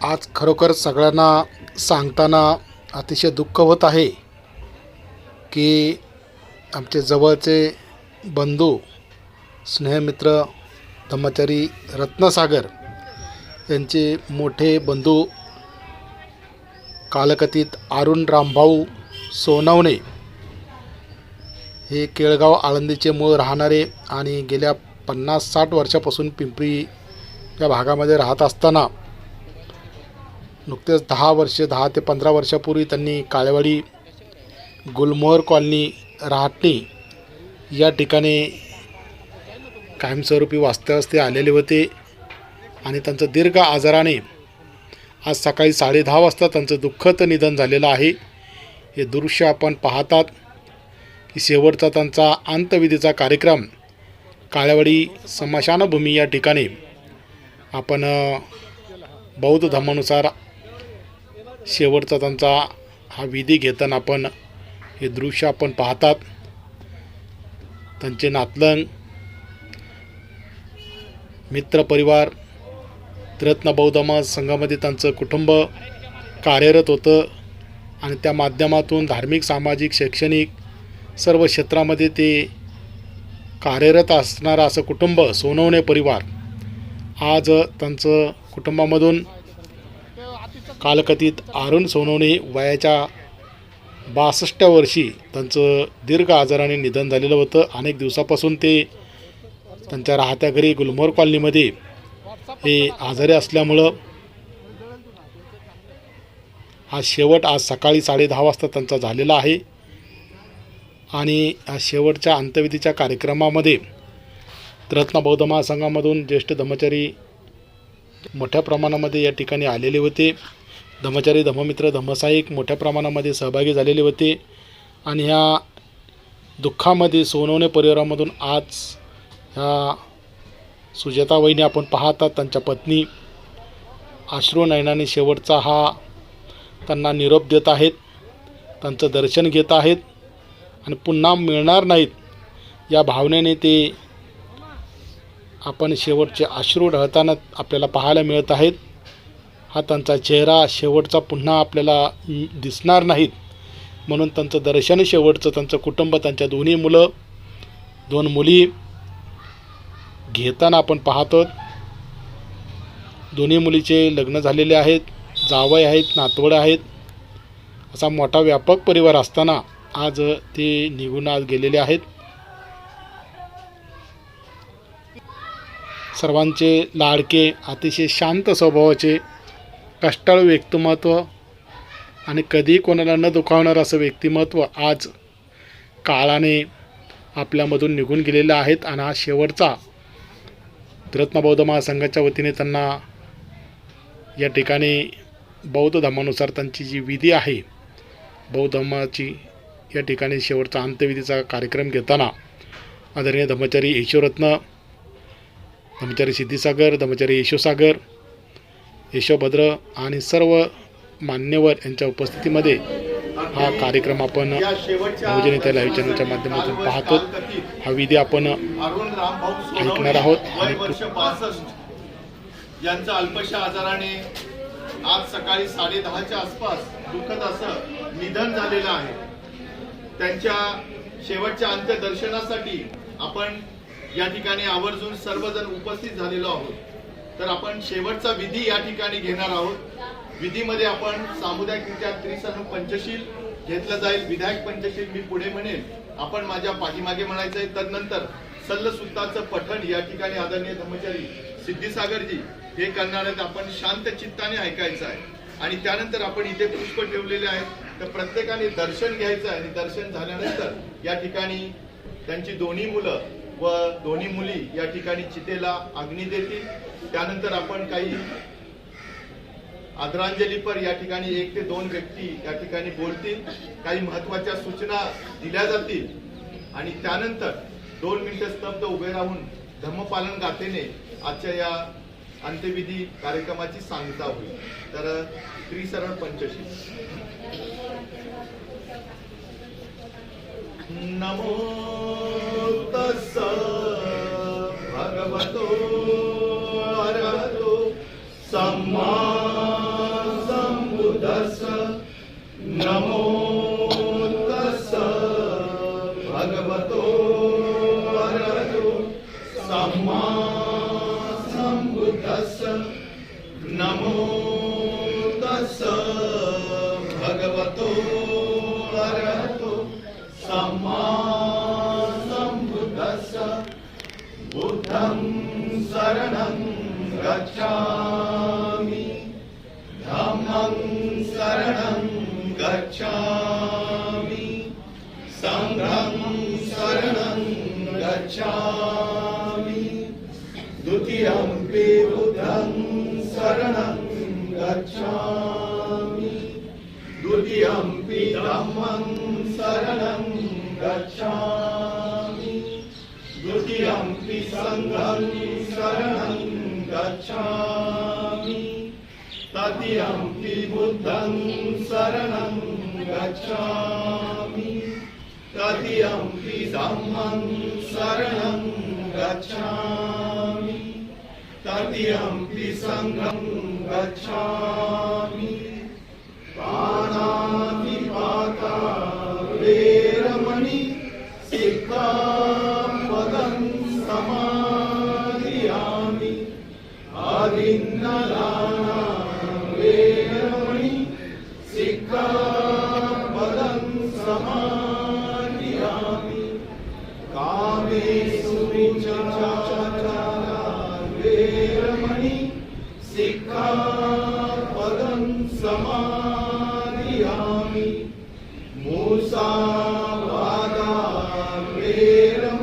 आज खरोखर सगळ्यांना सांगताना अतिशय दुःख होत आहे की आमचे जवळचे बंधू स्नेहमित्र धम्माचारी रत्नसागर यांचे मोठे बंधू कालकथित अरुण रामभाऊ सोनवणे हे केळगाव आळंदीचे मूळ राहणारे आणि गेल्या पन्नास साठ वर्षापासून पिंपरी या भागामध्ये राहत असताना नुकतेच दहा वर्षे दहा ते पंधरा वर्षापूर्वी त्यांनी काळेवाडी गुलमोहर कॉलनी रहाटणी या ठिकाणी कायमस्वरूपी वास्तव्यास ते आलेले होते आणि त्यांचं दीर्घ आजाराने आज सकाळी साडेदहा वाजता त्यांचं दुःखद निधन झालेलं आहे. हे दृश्य आपण पाहतात की शेवटचा त्यांचा अंतविधीचा कार्यक्रम काळेवाडी स्मशानभूमी या ठिकाणी आपण बौद्ध धर्मानुसार शेवटचा त्यांचा हा विधी घेताना आपण हे दृश्य आपण पाहतात. त्यांचे नातलंग मित्रपरिवार रत्न बौद्ध संघामध्ये त्यांचं कुटुंब कार्यरत होतं आणि त्या माध्यमातून धार्मिक सामाजिक शैक्षणिक सर्व क्षेत्रामध्ये ते कार्यरत असणारं असं कुटुंब सोनवणे परिवार आज त्यांचं कुटुंबामधून कालकथित अरुण सोनवणे वयाच्या बासष्ट वर्षी त्यांचं दीर्घ आजाराने निधन झालेलं होतं. अनेक दिवसापासून ते त्यांच्या राहत्या घरी गुलमोर कॉलनीमध्ये हे आजारी असल्यामुळं हा शेवट आज सकाळी साडे दहा वाजता त्यांचा झालेला आहे. आणि हा शेवटच्या अंत्यविधीच्या कार्यक्रमामध्ये रत्न बौद्ध महासंघामधून ज्येष्ठ धमचारी मोठ्या प्रमाणामध्ये या ठिकाणी आलेले होते. धर्मचारी धम्ममित्र धम्मसाहिक मोठ्या प्रमाणामध्ये सहभागी झालेले होते. आणि ह्या दुःखामध्ये सोनवणे परिवारामधून आज ह्या सुजाता वहिनी आपण पाहतात त्यांच्या पत्नी आश्रू नयनाने शेवटचा हा त्यांना निरोप देत आहेत. त्यांचं दर्शन घेत आहेत. आणि पुन्हा मिळणार नाहीत या भावनेने ते आपण शेवटचे अश्रू ढळताना आपल्याला पाहायला मिळत आहेत. हा त्यांचा चेहरा शेवटचा पुन्हा आपल्याला दिसणार नाहीत. म्हणून त्यांचं दर्शन शेवटचं त्यांचं कुटुंब त्यांच्या दोन्ही मुलं दोन मुली घेताना आपण पाहतो दोन्ही मुलीचे लग्न झालेले आहेत जावय आहेत नातवड आहेत. असा मोठा व्यापक परिवार असताना आज ते निघून आज गेलेले आहेत. सर्वांचे लाडके अतिशय शांत स्वभावाचे कष्टाळू व्यक्तिमत्व आणि कधीही कोणाला न दुखावणार असं व्यक्तिमत्व आज काळाने आपल्यामधून निघून गेलेलं आहेत आणि हा शेवटचा रत्नबौद्ध महासंघाच्या वतीने त्यांना या ठिकाणी बौद्ध धर्मानुसार त्यांची जी विधी आहे बौद्ध धर्माची या ठिकाणी शेवटचा अंत्यविधीचा कार्यक्रम घेताना आदरणीय धर्मचारी यशोरत्न धर्मचारी सिद्धिसागर धर्मचारी यशोसागर यशोभद्र आणि सर्व मान्यवर यांच्या उपस्थितीमध्ये हा कार्यक्रम आपण या शेवटच्या बहुजन इथे लाईव्ह चॅनलच्या माध्यमातून पाहतो हा विधी आपण ऐकणार आहोत. यांचं अल्पशा आजाराने आज सकाळी साडे दहाच्या आसपास दुःखद असं निधन झालेलं आहे त्यांच्या शेवटच्या अंत्यदर्शनासाठी आपण या ठिकाणी आवर्जून सर्वजण उपस्थित झालेलो आहोत तर आपण शेवटचा विधी या ठिकाणी घेणार आहोत. विधीमध्ये आपण सामुदायिकरित्या त्रिसनु पंचशील घेतलं जाईल. विधायक पंचशील मी पुढे म्हणेन. आपण माझ्या पाठीमागे म्हणायचंय तदनंतर सल्ल सुत्ताचं पठण या ठिकाणी आदरणीय धर्मचारी सिद्धिसागरजी हे करणार आहेत आपण शांत चित्ताने ऐकायचं आहे. आणि त्यानंतर आपण इथे पुष्प ठेवलेले आहेत. तर प्रत्येकाने दर्शन घ्यायचं आहे. आणि दर्शन झाल्यानंतर या ठिकाणी त्यांची दोन्ही मुलं व दोन्ही मुली या ठिकाणी चितेला अग्नी देतील. त्यानंतर आपण काही आदरांजलीपर या ठिकाणी एक ते दोन व्यक्ती या ठिकाणी बोलतील. काही महत्त्वाच्या सूचना दिल्या जातील. आणि त्यानंतर दोन मिनिटं स्तब्ध उभे राहून धम्मपालन गाथेने आजच्या या अंत्यविधी कार्यक्रमाची सांगता होईल. तर त्रिसरण पंचशी नमो तस भगवतो सम्मा सम्बुदस नमो तस भगवतो अरहतो सम्मा सम्बुदस नमो तस भगवतो अरहतो सम्मा सम्बुदस बुद्धं शरणं गच्छामि। गच्छामि द्वितीयम्पि बुद्धं शरणं गच्छामि। द्वितीयम्पि धम्मं शरणं गच्छामि। द्वितीयम्पि सङ्घं शरणं गच्छामि। तृतीयम्पि बुद्धं शरणं गच्छामि। शरणं गच्छामि। तृतीयम्पि सङ्गं गच्छामि। पाणातिपाता वेरमणि सिद्धा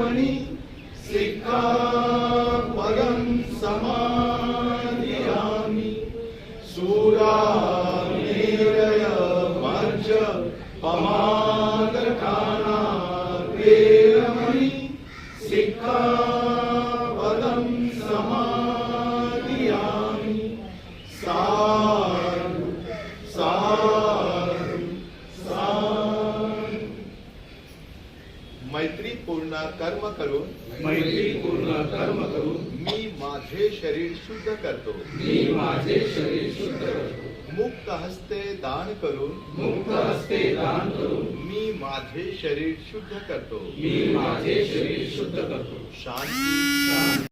वेरमणि मैत्रीपूर्ण कर्म करून. मी माझे शरीर शुद्ध करतो. मी माझे शरीर शुद्ध करतो. मुक्त हस्ते दान करून. मुक्त हस्ते दान करून. मी माझे शरीर शुद्ध करतो. मी माझे शरीर शुद्ध करतो. शांती.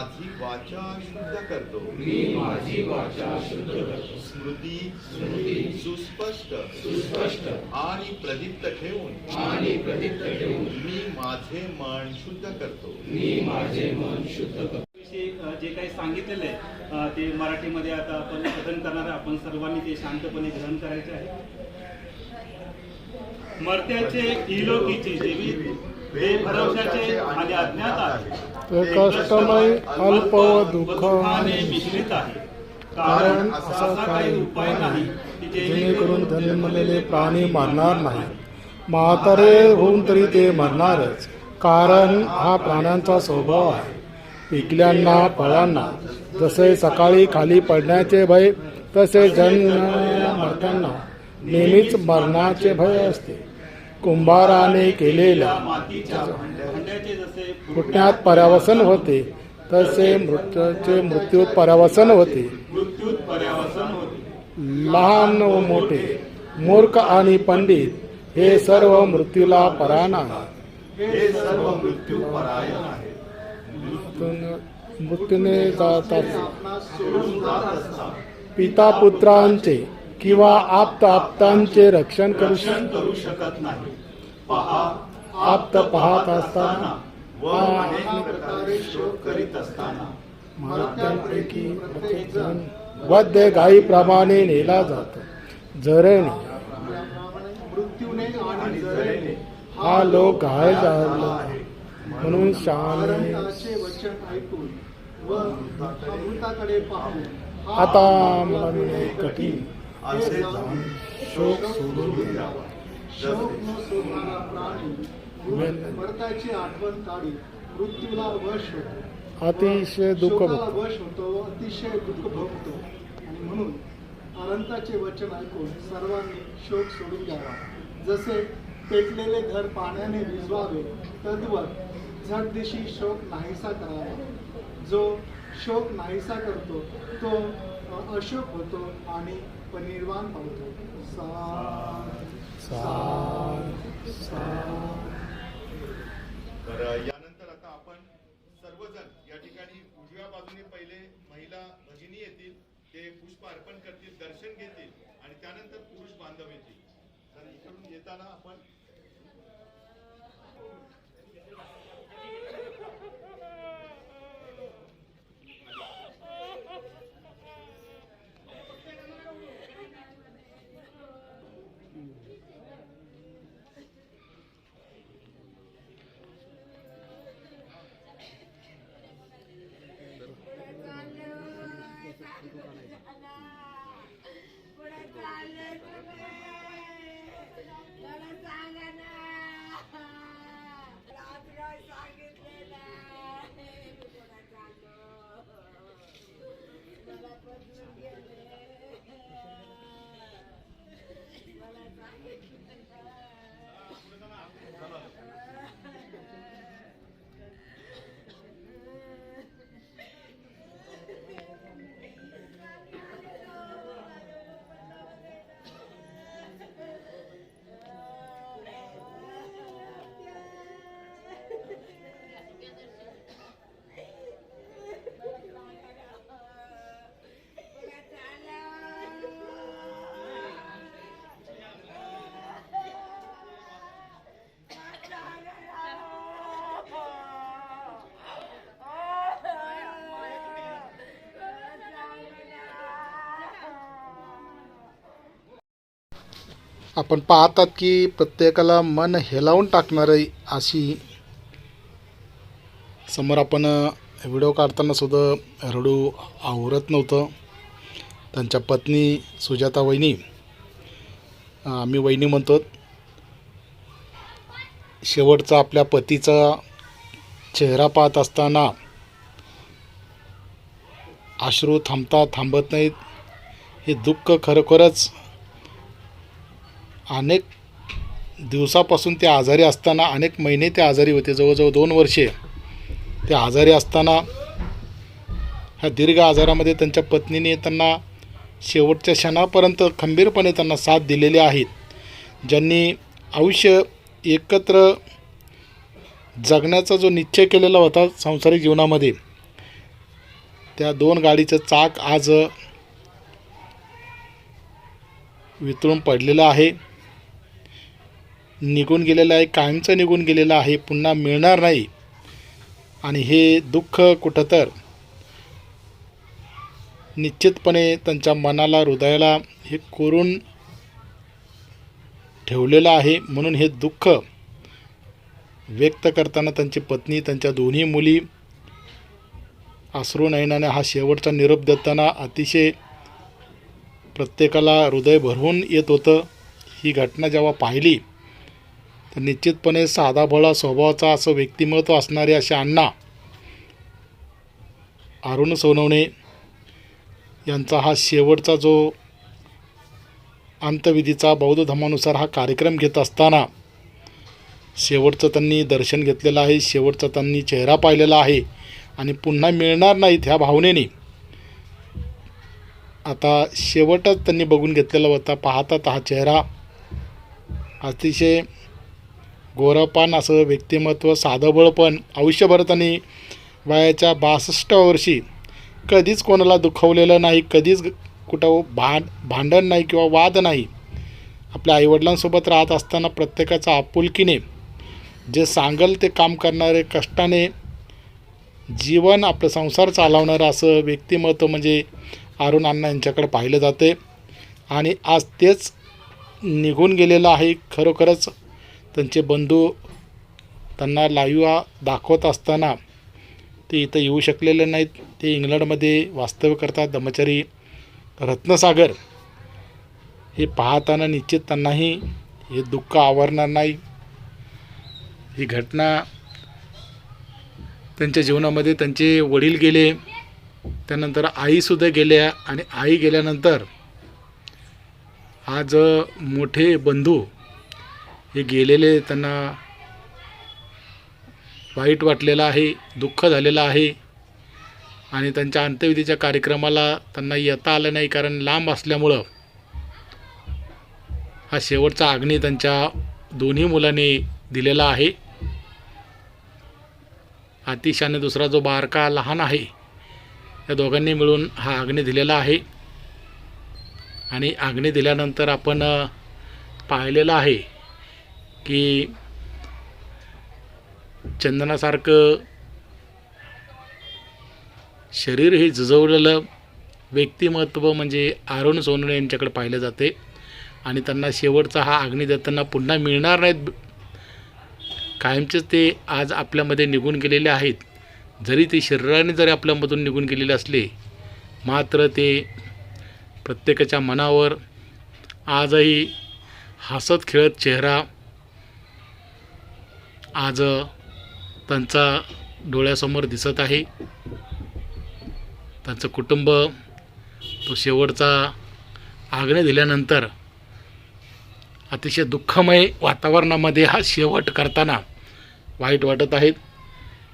माझी वाचा शुद्ध करतो. मी माझी वाचा शुद्ध करतो. स्मृती स्मृती सुस्पष्ट. सुस्पष्ट. आणि प्रदीप्त ठेवून. आणि प्रदीप्त ठेवून. मी माझे मन शुद्ध करतो. मी माझे मन शुद्ध करतो. जे काही सांगितलेलं आहे ते मराठीमध्ये आता आपण कथन करणार. आपण सर्वांनी ते शांतपणे ग्रहण करायचे आहे. मर्त्याचे इलोकीचे जीवित भरवशाचे आणि अज्ञात आहे ते कष्टमय अल्प व दुःख दुःखाने मिश्रित आहे. कारण असा काही उपाय नाही जेणेकरून जन्मलेले प्राणी मरणार नाही म्हातारे होऊन तरी ते मरणारच. कारण हा प्राण्यांचा स्वभाव आहे. पिकल्यांना फळांना. जसे सकाळी खाली पडण्याचे भय तसे जन्मलेल्या मरत्यांना नेहमीच मरणाचे भय असते. कुंभाराने केलेल्या मातीच्या पर्यावसन होते तसे मृत्यूचे मृत्यूत पर्यावसन होते. लहान व मोठे मूर्ख आणि पंडित हे सर्व मृत्यूला परायण आहे मृत्यूने जातात पिता पुत्रांचे किंवा आप्त आप्तांचे रक्षण करू करू शकत नाही. पहा आप्त पाहत असताना व अनेक प्रकारे शोक करीत असताना मृत्यांपैकी प्रत्येक जण वद्य गायीप्रमाणे नेला जातो. जरणे. मृत्यूने आणि जळणे हा लोक घायल झाला आहे. म्हणून अनंताचे वचन ऐकून व अमृताकडे पाहून आता म्हणणे कठीण. असे जाऊन शोक सोडून द्यावा शोक न सोडणारा प्राणी आठवण काढी मृत्यूला वश होतो. अतिशय दुःख. वश होतो व अतिशय दुःख भोगतो. आणि म्हणून अनंताचे वचन ऐकून सर्वांनी शोक सोडून द्यावा जसे पेटलेले घर पाण्याने विझवावे तद्वत झटदिशी शोक नाहीसा करावा. जो शोक नाहीसा करतो तो अशोक होतो आणि परिनिर्वाण पावतो. सा सा- तर यानंतर आता आपण सर्वजण या ठिकाणी उजव्या बाजूने पहिले महिला भगिनी येतील ते पुष्प अर्पण करतील दर्शन घेतील आणि त्यानंतर पुरुष बांधव येतील. तर इकडून येताना आपण চলো आपण पाहतात की प्रत्येकाला मन हेलावून टाकणारी अशी समोर आपण व्हिडिओ काढतानासुद्धा रडू आवरत नव्हतं. त्यांच्या पत्नी सुजाता वहिनी आम्ही वहिनी म्हणतो शेवटचा आपल्या पतीचा चेहरा पाहत असताना अश्रू थांबता थांबत नाहीत. हे दुःख खरोखरच अनेक दिवसापासून ते आजारी असताना अनेक महिने ते आजारी होते. जवळजवळ दोन वर्षे ते आजारी असताना ह्या दीर्घ आजारामध्ये त्यांच्या पत्नीने त्यांना शेवटच्या क्षणापर्यंत खंबीरपणे त्यांना साथ दिलेली आहेत ज्यांनी आयुष्य एकत्र जगण्याचा जो निश्चय केलेला होता सांसारिक जीवनामध्ये त्या दोन गाडीचं चाक आज वितळून पडलेलं आहे. निघून गेलेलं आहे कायमचं निघून गेलेलं आहे पुन्हा मिळणार नाही. आणि हे दुःख कुठं तर निश्चितपणे त्यांच्या मनाला हृदयाला हे कोरून ठेवलेलं आहे. म्हणून हे दुःख व्यक्त करताना त्यांची पत्नी त्यांच्या दोन्ही मुली आसरू नयनाने हा शेवटचा निरोप देताना अतिशय प्रत्येकाला हृदय भरवून येत होतं. ही घटना जेव्हा पाहिली तर निश्चितपणे साधा भोळा स्वभावाचा असं व्यक्तिमत्व असणारे असे अण्णा अरुण सोनवणे यांचा हा शेवटचा जो अंतविधीचा बौद्ध धर्मानुसार हा कार्यक्रम घेत असताना शेवटचं त्यांनी दर्शन घेतलेलं आहे शेवटचा त्यांनी चेहरा पाहिलेला आहे आणि पुन्हा मिळणार नाहीत ह्या भावनेने. आता शेवटच त्यांनी बघून घेतलेला होता पाहतात हा चेहरा अतिशय गोरपान असं व्यक्तिमत्व साधंबळ पण आयुष्यभर त्यांनी वयाच्या बासष्ट वर्षी कधीच कोणाला दुखवलेलं नाही कधीच कुठं भांड भांडण नाही किंवा वाद नाही. आपल्या आईवडिलांसोबत राहत असताना प्रत्येकाचा आपुलकीने जे सांगल ते काम करणारे कष्टाने जीवन आपलं संसार चालवणारं असं व्यक्तिमत्व म्हणजे अरुण अण्णा यांच्याकडे पाहिलं जाते. आणि आज तेच निघून गेलेलं आहे. खरोखरच त्यांचे बंधू त्यांना लाईव्ह दाखवत असताना ते इथं येऊ शकलेले नाहीत. ते इंग्लंडमध्ये वास्तव्य करतात. ब्रह्मचारी रत्नसागर हे पाहताना निश्चित त्यांनाही हे दुःख आवरणार नाही. ही घटना त्यांच्या जीवनामध्ये त्यांचे वडील गेले त्यानंतर आईसुद्धा गेल्या आणि आई गेल्यानंतर आज मोठे बंधू हे गेलेले त्यांना वाईट वाटलेलं आहे दुःख झालेलं आहे. आणि त्यांच्या अंत्यविधीच्या कार्यक्रमाला त्यांना येता आलं नाही कारण लांब असल्यामुळं हा शेवटचा अग्नी त्यांच्या दोन्ही मुलांनी दिलेला आहे. अतिशाने दुसरा जो बारका लहान आहे या दोघांनी मिळून हा अग्नी दिलेला आहे. आणि अग्नी दिल्यानंतर आपण पाहिलेलं आहे की चंदनासारखं शरीर हे झुजवलेलं व्यक्तिमत्व म्हणजे आरुण सोनवणे यांच्याकडे पाहिलं जाते. आणि त्यांना शेवटचा हा अग्नी देताना पुन्हा मिळणार नाहीत. कायमचेच ते आज आपल्यामध्ये निघून गेलेले आहेत. जरी ते शरीराने जरी आपल्यामधून निघून गेलेले असले मात्र ते प्रत्येकाच्या मनावर आजही हसत खेळत चेहरा आज त्यांचा डोळ्यासमोर दिसत आहे. त्यांचं कुटुंब तो शेवटचा आग्ने दिल्यानंतर अतिशय दुःखमय वातावरणामध्ये हा शेवट करताना वाईट वाटत आहेत.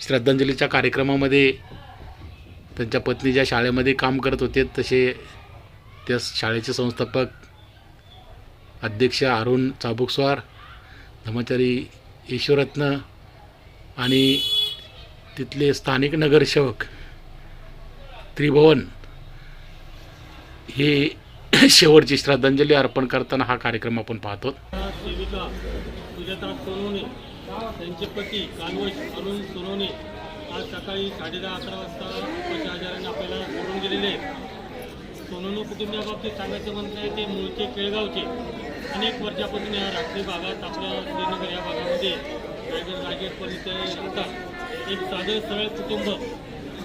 श्रद्धांजलीच्या कार्यक्रमामध्ये त्यांच्या पत्नी ज्या शाळेमध्ये काम करत होते तसे त्या शाळेचे संस्थापक अध्यक्ष अरुण चाबुकस्वार धर्मचारी ईश्वरत्न आणि तिथले स्थानिक नगरसेवक त्रिभुवन हे शेवटची श्रद्धांजली अर्पण करताना हा कार्यक्रम आपण पाहतो. त्यांचे पती कानवश अरुण सोनवणे आज सकाळी साडेदहा अकरा वाजता उपचार आजाराने आपल्याला सोडून गेलेले आहेत कुटुंबाबाबतीत सांगायचं म्हणतं आहे ते मूळचे केळगावचे. अनेक वर्षापासून या रात्री भागात आपल्या श्रीनगर या भागामध्ये रायगड रायगड परिसर राहतात एक साधं सरळ कुटुंब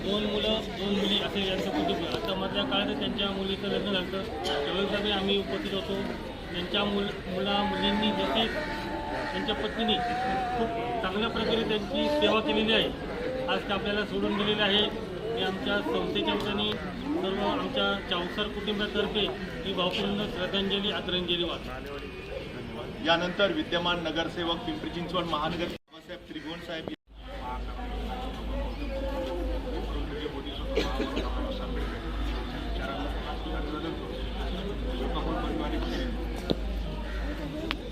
दोन मुलं दोन मुली असे यांचं कुटुंब. आता मधल्या काळात त्यांच्या मुलीचं लग्न झालं त्यावेळेस सगळे आम्ही उपस्थित होतो. त्यांच्या मुल मुला मुलींनी देखील त्यांच्या पत्नीने खूप चांगल्या प्रकारे त्यांची सेवा केलेली आहे. आज ते आपल्याला सोडून दिलेलं आहे. मी आमच्या संस्थेच्या वतीने सर्व आमच्या चावसर कुटुंबातर्फे ही भावपूर्ण श्रद्धांजली आदरांजली वाटतो यानंतर विद्यमान नगरसेवक पिंपरी चिंचवड महानगर बाबासाहेब त्रिभुवन साहेब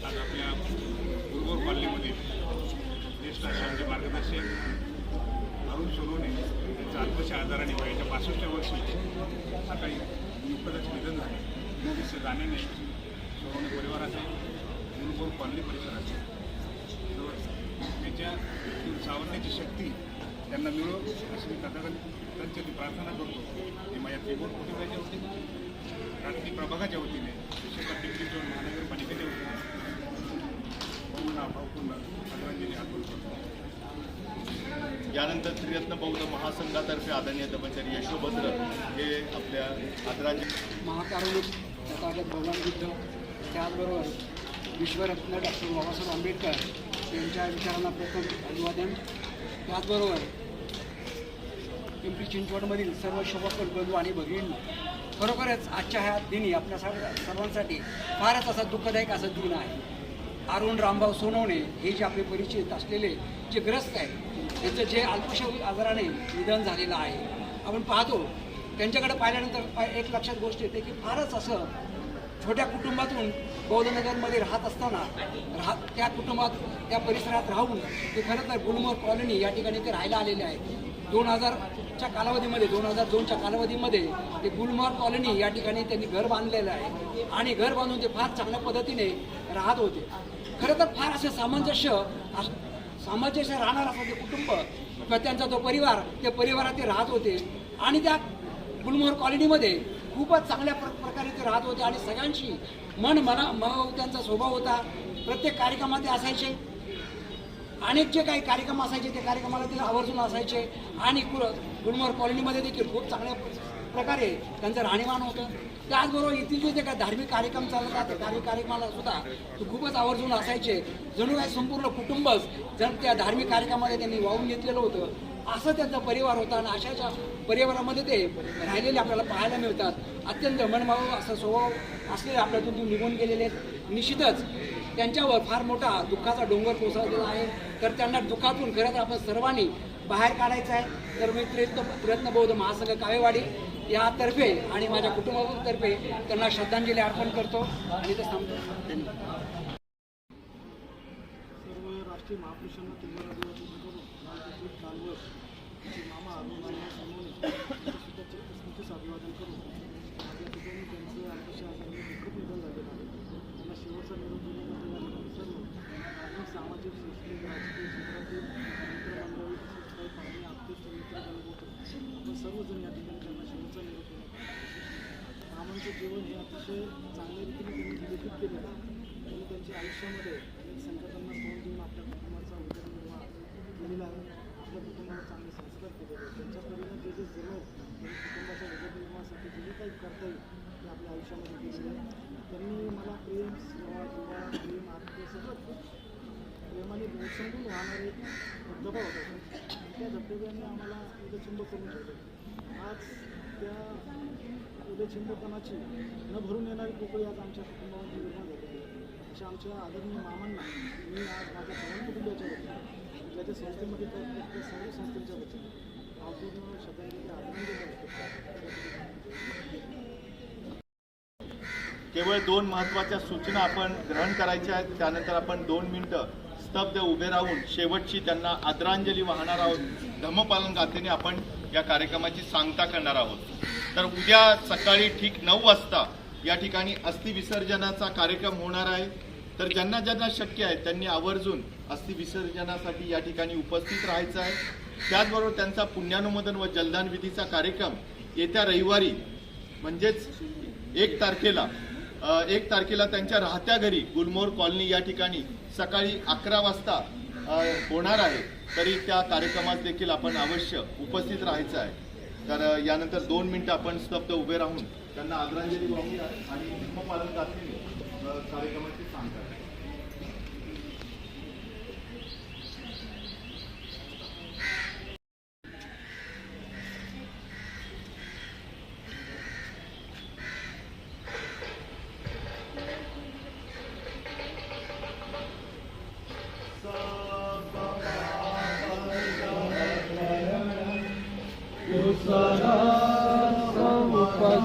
आज आपल्या गुरुगोर कॉलनीमध्ये ज्येष्ठ आमचे मार्गदर्शक अरुण सोनवणे त्यांच्या अल्पशा आजाराने वयाच्या पासष्टच्या वर्षी सकाळी नुकतंच निधन झालं. तिथे राणेने सोनवणे परिवाराचे गुरुगोर कॉलनी परिसराचे. तर त्याच्या सावरण्याची शक्ती त्यांना मिळो अशी मी कदाचित ती प्रार्थना करतो. ती माझ्या त्रिभुवन कुटुंबाच्या वतीने रात्री प्रभागाच्या वतीने विशेषतः पिंपरी महानगरपालिकेच्या वतीने पूर्ण भावपूर्ण आदरांजली अर्पण करतो. यानंतर त्रिरत्न बौद्ध महासंघातर्फे आदरणीय दमचारी यशोभद्र हे आपल्या आदरांजली महाकारुणिक तथागत भगवान बुद्ध त्याचबरोबर विश्वरत्न डॉक्टर बाबासाहेब आंबेडकर यांच्या विचारांना प्रथम अभिवादन. त्याचबरोबर पिंपरी चिंचवडमधील सर्व शोभापट बंधू आणि भगिनी खरोखरच आजच्या ह्या दिनी आपल्या सर्वांसाठी फारच असा दुःखदायक असा दिन आहे. अरुण रामभाऊ सोनवणे हे जे आपले परिचित असलेले जे ग्रस्त आहे त्यांचं जे अल्पशा आजाराने निधन झालेलं आहे. आपण पाहतो त्यांच्याकडे पाहिल्यानंतर एक लक्षात गोष्ट येते की फारच असं छोट्या कुटुंबातून बौद्धनगरमध्ये राहत असताना राह त्या कुटुंबात त्या परिसरात राहून ते खरं तर गुलमोर कॉलनी या ठिकाणी ते राहायला आलेले आहेत. दोन हजारच्या कालावधीमध्ये दोन हजार दोनच्या कालावधीमध्ये ते गुलमोर कॉलनी या ठिकाणी त्यांनी घर बांधलेलं आहे. आणि घर बांधून ते फार चांगल्या पद्धतीने राहत होते. खरं तर फार असं सामंजस्य अस- सामंजस्य राहणार असं ते कुटुंब किंवा त्यांचा जो परिवार त्या परिवारात ते राहत होते. आणि त्या गुलमोहर कॉलनीमध्ये खूपच चांगल्या प्र प्रकारे ते राहत होते. आणि सगळ्यांशी मन मना मग त्यांचा स्वभाव होता. प्रत्येक कार्यक्रमात ते असायचे. अनेक जे काही कार्यक्रम असायचे ते कार्यक्रमाला ते आवर्जून असायचे. आणि कुर गुलमोहर कॉलनीमध्ये देखील खूप चांगल्या प्रकारे त्यांचं राहणीमान होतं. त्याचबरोबर येथील जे काही धार्मिक कार्यक्रम चालतात त्या धार्मिक कार्यक्रमाला सुद्धा खूपच आवर्जून असायचे. जणू काही संपूर्ण कुटुंबच जर त्या धार्मिक कार्यक्रमामध्ये त्यांनी वाहून घेतलेलं होतं असं त्यांचा परिवार होता आणि अशाच्या परिवारामध्ये ते राहिलेले आपल्याला पाहायला मिळतात. अत्यंत मनभाव असा स्वभाव असलेले आपल्यातून निघून गेलेले आहेत. निश्चितच त्यांच्यावर फार मोठा दुःखाचा डोंगर कोसळलेला आहे. तर त्यांना दुःखातून खरं तर आपण सर्वांनी बाहेर काढायचं आहे तर मी प्रयत्न प्रयत्न बौद्ध महासंघ कावेवाडी यातर्फे आणि माझ्या कुटुंबातर्फे त्यांना श्रद्धांजली अर्पण करतो आणि ते सांगतो धन्यवाद. सर्व राष्ट्रीय महापुरुषांना तुम्हाला मामा अरुण अभिवादन करून आपल्या ठिकाणी त्यांचं अतिशय निधन झालेलं आहे त्यांना शेवटचा निरोप देण्याबद्दल या ठिकाणी सर्व धार्मिक सामाजिक शैक्षणिक राजकीय क्षेत्रातील मित्रमंडळी तसेच काही पाहुणे आप्तेष्ट मित्रगण होतो आपण सर्वजण या ठिकाणी त्यांना शेवटचा निरोप देण्यात आला. मामांचं जीवन हे अतिशय चांगल्या रीतीने त्यांनी व्यतीत केलेलं त्यांनी त्यांच्या आयुष्यामध्ये अनेक संकटांना तोंड देऊन आपल्या कुटुंबाचा उदरनिर्वाह केलेला आहे. आपल्या कुटुंबाला चांगले संस्कार केलेले आहेत. त्यांच्या परीने जे जे जमेल त्यांनी कुटुंबाच्या उदरनिर्वाहासाठी जे जे काही करता येईल ते आपल्या आयुष्यामध्ये केलेलं आहे. त्यांनी मला प्रेम सेवा किंवा प्रेम आरोग्य सगळं खूप प्रेमाने ओसंडून वाहणारे धबधबा होता. त्या धबधब्याने आम्हाला उदयचिंब करून ठेवलं. आज त्या उदयचिंबपणाची न भरून येणारी पोकळी आज आमच्या कुटुंबामध्ये निर्माण झाली आहे. अशा आमच्या आदरणीय मामांना मी आज माझ्या सर्व कुटुंबाच्या वतीने ज्याच्या संस्थेमध्ये त्या सर्व संस्थेच्या वतीने संपूर्ण शतांजली आदरण केवळ दोन महत्त्वाच्या सूचना आपण ग्रहण करायच्या आहेत. त्यानंतर आपण दोन मिनटं स्तब्ध उभे राहून शेवटची त्यांना आदरांजली वाहणार आहोत. धम्मपालन गाथेने आपण या कार्यक्रमाची सांगता करणार आहोत. तर उद्या सकाळी ठीक नऊ वाजता या ठिकाणी अस्थि विसर्जनाचा कार्यक्रम होणार आहे. तर ज्यांना ज्यांना शक्य आहे त्यांनी आवर्जून अस्थि विसर्जनासाठी या ठिकाणी उपस्थित राहायचं आहे. त्याचबरोबर त्यांचा पुण्यानुमोदन व जलदान विधीचा कार्यक्रम येत्या रविवारी म्हणजेच एक तारखेला एक तारखेला त्यांच्या राहत्या घरी गुलमोर कॉलनी या ठिकाणी सकाळी अकरा वाजता होणार आहे. तरी त्या कार्यक्रमात देखील आपण अवश्य उपस्थित राहायचं आहे. तर यानंतर दोन मिनिटं आपण स्तब्ध उभे राहून त्यांना आदरांजली वाहूया आणि धर्मपालन दाखवून कार्यक्रमाची सांगता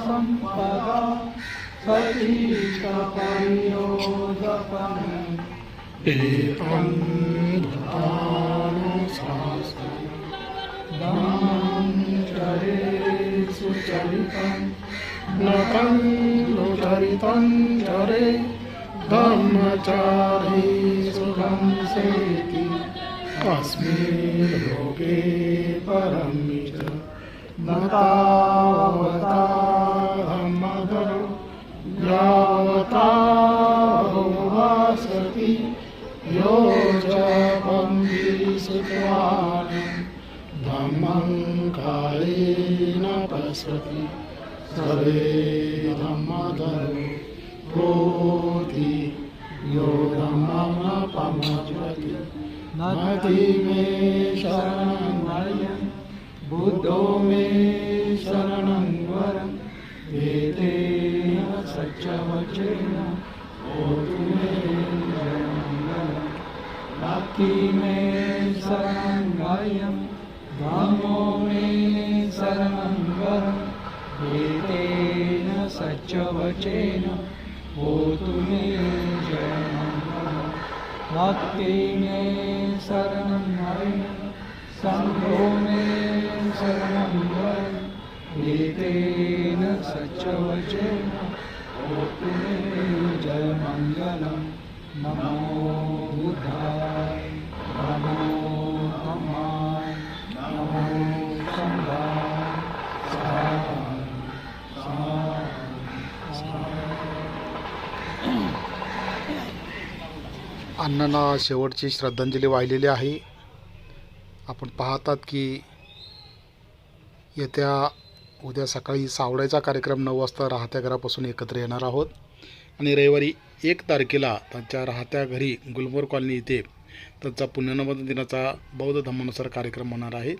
उपसंपदा सतीशपयोजपम् एतं भूतानुशासनं धम्मचरे सुचरितं नतं लुचरितं चरे धर्मचारी सुखं सेति अस्मिन् लोके परमित न यावता यो जपन्ति सुख्वानं धम्मं कायेन पश्यति। सर्वे धम्मधरो यो धम्ममपमज्वति नति मे शरणं वयं बुद्धो मे शरणं वरं। वेदे सचवचेन ओ मे जनगर भक्तिमे शरङ्गायं भो मे शरणं वरतेन सचवचेन वो भक्ति मे शरणं भक्तिमे शरं मे शरणं वर एतेन सचवचेन होतु नमो बुद्धाय नमो नमो अण्णांना शेवटची श्रद्धांजली वाहिलेली आहे. आपण पाहतात की येत्या उद्या सकाळी सावडायचा कार्यक्रम नऊ वाजता राहत्या घरापासून एकत्र येणार आहोत. आणि रविवारी एक तारखेला त्यांच्या राहत्या घरी गुलमोर कॉलनी इथे त्यांचा पुण्यनमन दिनाचा बौद्ध धर्मानुसार कार्यक्रम होणार आहे.